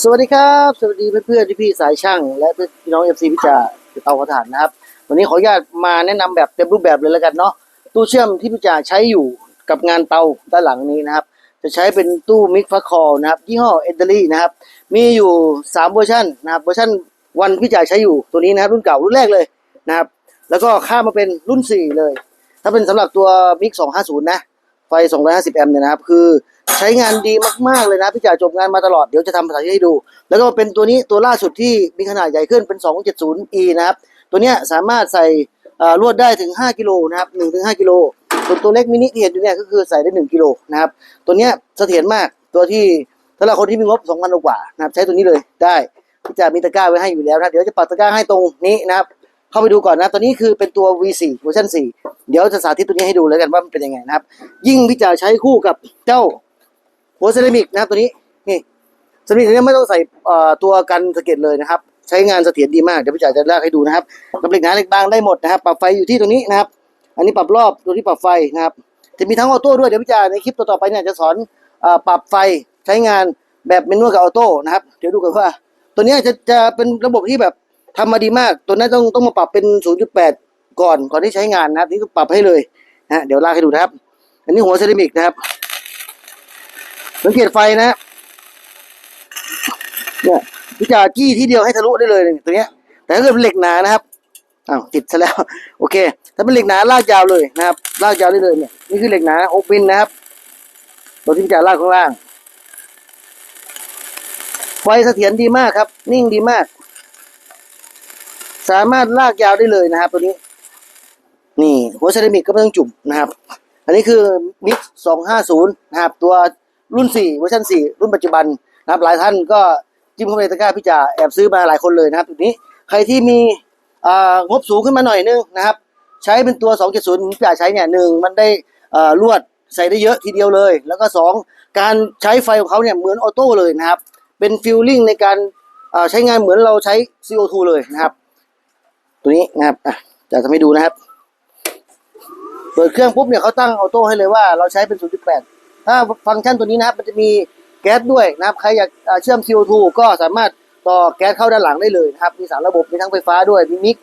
สวัสดีครับ สวัสดีเพื่อนๆที่พี่ๆสายช่าง และพี่น้องเอฟซีพิจารเตาขอถ่านนะครับ วันนี้ขออนุญาตมาแนะนำแบบเต็มรูปแบบเลยแล้วกันเนาะตู้เชื่อมที่พิจารใช้อยู่กับงานเตาด้านหลังนี้นะครับ จะใช้เป็นตู้มิกฟัคคอนะครับยี่ห้อเอเดอรี่นะครับ มีอยู่สามเวอร์ชันนะครับเวอร์ชันวันพิจารใช้อยู่ตัวนี้นะครับ รุ่นเก่ารุ่นแรกเลยนะครับ แล้วก็ข้ามมาเป็นรุ่นสี่เลย ถ้าเป็นสำหรับตัวมิก250 นะ ไฟ 250 แอมป์เนี่ยนะครับ คือใช้งานดีมากๆเลยนะ พี่จ่าจบงานมาตลอด เดี๋ยวจะทำภาษาให้ดู แล้วก็เป็นตัวนี้ตัวล่าสุดที่มีขนาดใหญ่ขึ้นเป็น 270e นะครับ ตัวเนี้ยสามารถใส่ลวดได้ถึง 5 กิโลนะครับ1ถึง5กิโลส่วนตัวเล็กมินิที่เห็นอยู่เนี่ยก็คือใส่ได้ 1 กิโลนะครับ ตัวเนี้ยเสถียรมากตัวที่ถ้าเราคนที่มีงบ2,000กว่านะครับใช้ตัวนี้เลยได้พี่จ่ามีตะกร้าไว้ให้อยู่แล้วนะเดี๋ยวจะปักตะกร้าให้ตรงนี้นะครับ เข้าไปดูก่อนนะตัวนี้คือเป็นตัว V4 เวอร์ชัน4เดี๋ยวจะสาธิตตัวนี้ให้ดูแล้วกันว่ามันเป็นยังไงนะครับ ยิ่งพี่จ๋าใช้คู่กับเจ้าหัวเซรามิกนะครับตัวนี้นี่เซรามิกตัวนี้ไม่ต้องใส่ตัวกันสะเก็ดเลยนะครับ ใช้งานเสถียรดีมากเดี๋ยวพี่จ๋าจะลากให้ดูนะครับกับเหล็กหนาเหล็กบางได้หมดนะครับ ปรับไฟอยู่ที่ตรงนี้นะครับ อันนี้ปรับรอบตัวที่ปรับไฟนะครับจะมีทั้งออโต้ด้วยเดี๋ยวพี่จ๋าในคลิปต่อๆไปเนี่ยจะสอนอปรับไฟใช้งานแบบเมนวลกับออโต้นะครับ เดี๋ยวดูกันว่า ตัวนี้จะจะเป็นระบบที่แบบ ทำมาดีมาก ตัวนั้นต้องต้องมาปรับเป็น 0.8 ก่อนก่อนที่ใช้งานนะครับนี่ต้องปรับให้เลยนะเดี๋ยวลากให้ดูนะครับ อันนี้หัวเซรามิกนะครับสังเกตไฟนะฮะเนี่ยพิจารจี้ที่เดียวให้ทะลุได้เลยตัวเนี้ย แต่ถ้าเกิดเป็นเหล็กหนานะครับอ้าวติดซะแล้ว โอเค ถ้าเป็นเหล็กหนาลากยาวเลยนะครับลากยาวได้เลยเนี่ยนี่คือเหล็กหนาโอเปนนะครับตัวที่พิจาลากข้างล่างไฟเสถียรดีมากครับ นิ่งดีมาก สามารถลากยาวได้เลยนะครับ ตัวนี้ นี่หัวเซรามิกก็ไม่ต้องจุ่มนะครับ อันนี้คือมิก250นย์นะครับ ตัวรุ่น4เวอร์ชัน4รุ่นปัจจุบันนะครับ หลายท่านก็จิ้มเข้าไปในตะกร้าพี่จ่าแอบซื้อมาหลายคนเลยนะครับตัวนี้ใครที่มีอ่างบสูงขึ้นมาหน่อยนึงนะครับ ใช้เป็นตัว 270พี่จ่าใช้เนี่ยหนึ่งมันได้อ่าลวดใส่ได้เยอะทีเดียวเลย แล้วก็สองการใช้ไฟของเขาเนี่ยเหมือนออโต้เลยนะครับ เป็นฟิลลิ่งในการอ่าใช้งานเหมือนเราใช้ CO2 เลยนะครับ ตัวนี้นะครับอะจะทำให้ดูนะครับ เปิดเครื่องปุ๊บเนี่ยเขาตั้งออโต้ให้เลยว่าเราใช้เป็น 0.8 ถ้าฟังก์ชันตัวนี้นะครับ มันจะมีแก๊สด้วยนะครับ ใครอยากเชื่อม CO2 ก็สามารถต่อแก๊สเข้าด้านหลังได้เลยนะครับ มีสามระบบ มีทั้งไฟฟ้าด้วย มีมิก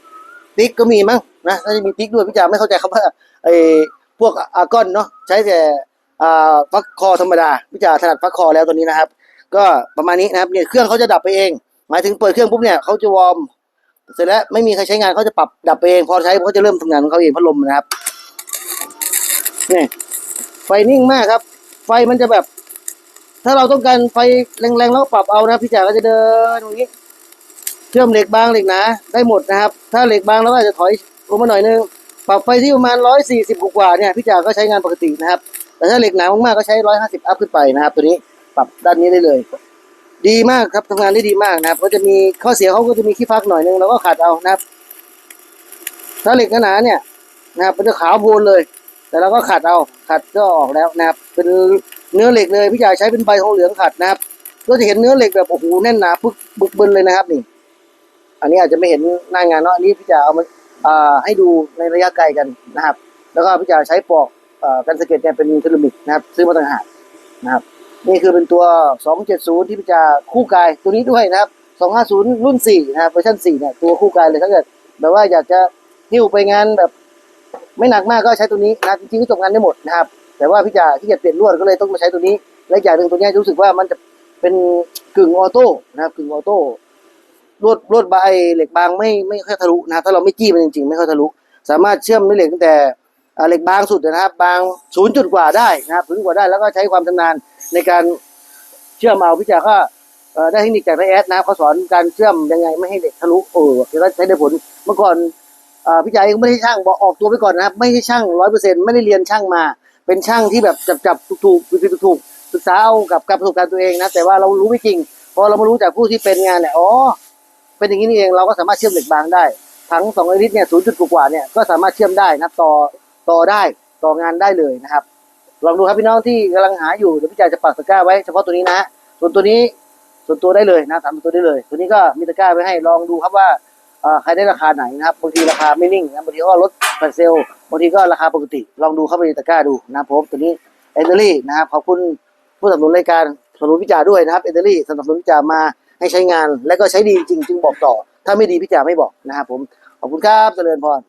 ติ๊กก็มีมั้งนะน่าจะมีติ๊กด้วยพี่จ๋าไม่เข้าใจคำว่าไอ้พวกอาร์กอนเนาะใช้แต่ฟักคอธรรมดาพี่จ๋าถนัดฟักคอแล้วตัวนี้นะครับ ก็ประมาณนี้นะครับเนี่ยเครื่องเขาจะดับไปเอง หมายถึงเปิดเครื่องปุ๊บเนี่ยเขาจะวอร์ม เสร็จแล้วไม่มีใครใช้งานเขาจะปรับดับไปเอง พอใช้เขาจะเริ่มทำงานของเขาเองพัดลมนะครับนี่ไฟนิ่งมากครับ ไฟมันจะแบบ ถ้าเราต้องการไฟแรงๆแล้วปรับเอานะพี่จ๋าก็จะเดินตรงนี้ เชื่อมเหล็กบางเหล็กหนาได้หมดนะครับ ถ้าเหล็กบางเราก็อาจจะถอยลงมาหน่อยนึงปรับไฟที่ประมาณร้อยสี่สิบกว่าเนี่ยพี่จ๋าก็ใช้งานปกตินะครับ แต่ถ้าเหล็กหนามากๆก็ใช้ร้อยห้าสิบอัพขึ้นไปนะครับ ตัวนี้ปรับด้านนี้ได้เลย ดีมากครับทำงานได้ดีมากนะครับ ก็จะมีข้อเสียเขาก็จะมีขี้ฟักหน่อยนึงเราก็ขัดเอานะครับ ถ้าเหล็กหนาๆเนี่ยนะครับมันจะขาวโพลนเลย แต่เราก็ขัดเอาขัดก็ออกแล้วนะครับ เป็นเนื้อเหล็กเลยพี่จ่าใช้เป็นใบทองเหลืองขัดนะครับ ก็จะเห็นเนื้อเหล็กแบบโอ้โหแน่นหนาปึกบึกบึนเลยนะครับนี่ อันนี้อาจจะไม่เห็นหน้างานเนาะอันนี้พี่จ่าเอามาอ่าให้ดูในระยะไกลกันนะครับ แล้วก็พี่จ่าใช้ปลอกอ่อกันสะเก็ดเนี่ยเป็นเทอร์มิกนะครับ ซื้อมาต่างหากนะครับ นี่คือเป็นตัว 270 ที่จ่าคู่กายตัวนี้ด้วยนะครับ 250 รุ่น 4 นะครับเวอร์ชัน4เนี่ยตัวคู่กายเลยถ้าเกิดแบบว่าอยากจะหิ้วไปงานแบบ ไม่หนักมากก็ใช้ตัวนี้นะจริงๆก็จบงานได้หมดนะครับ แต่ว่าพี่จ่าที่จะเปลี่ยนลวดก็เลยต้องมาใช้ตัวนี้และอย่างหนึ่งตัวนี้รู้สึกว่ามันจะเป็นกึ่งออโต้นะครับกึ่งออโต้ลวดลวดใบเหล็กบางไม่ไม่ค่อยทะลุนะถ้าเราไม่จี้มันจริงๆ ไม่ค่อยทะลุ สามารถเชื่อมด้วยเหล็กตั้งแต่ เหล็กบางสุดนะครับ บางศูนย์จุดกว่าได้นะครับศูนย์กว่าได้แล้วก็ใช้ความชำนาญในการเชื่อมเอาพี่จ่าก็ได้เทคนิคจากนายแอดนะครับเขาสอนการเชื่อมยังไงไม่ให้เหล็กทะลุเออแล้วใช้ได้ผลเมื่อก่อนอพี่จ่าเองไม่ได้ช่างบอกออกตัวไปก่อนนะครับ ไม่ใช่ช่างร้อยเปอร์เซ็นต์ไม่ได้เรียนช่างมา เป็นช่างที่แบบจับจับถูกถูกถูกถูกถูกศึกษาเอากับการประสบการณ์ตัวเองนะแต่ว่าเรารู้ไม่จริงพอเรามารู้จากผู้ที่เป็นงานเนี่ยอ๋อเป็นอย่างนี้นี่เองเราก็สามารถเชื่อมเหล็กบางได้ ทั้งสองลิตรเนี่ยศูนย์จุดกว่าเนี่ยก็สามารถเชื่อมได้นะต่อ ต่อได้ต่องานได้เลยนะครับ ลองดูครับพี่น้องที่กำลังหาอยู่เดี๋ยวพี่จ่าจะปักตะกร้าไว้เฉพาะตัวนี้นะ ส่วนตัวนี้ส่วนตัวได้เลยนะสามตัวได้เลย ตัวนี้ก็มีตะกร้าไว้ให้ลองดูครับว่าใครได้ราคาไหนนะครับบางทีราคาไม่นิ่งนะบางทีก็ลดแฟลเซลบางทีก็ราคาปกติ ลองดูเข้าไปในตะกร้าดูนะผมตัวนี้เอเดอรี่นะครับขอบคุณผู้สนับสนุนรายการสนับสนุนพิจาด้วยนะครับเอเดอรี่สนับสนุนพิจามาให้ใช้งาน และก็ใช้ดีจริงจึงบอกต่อ ถ้าไม่ดีพิจาไม่บอกนะครับผมขอบคุณครับเจริญพร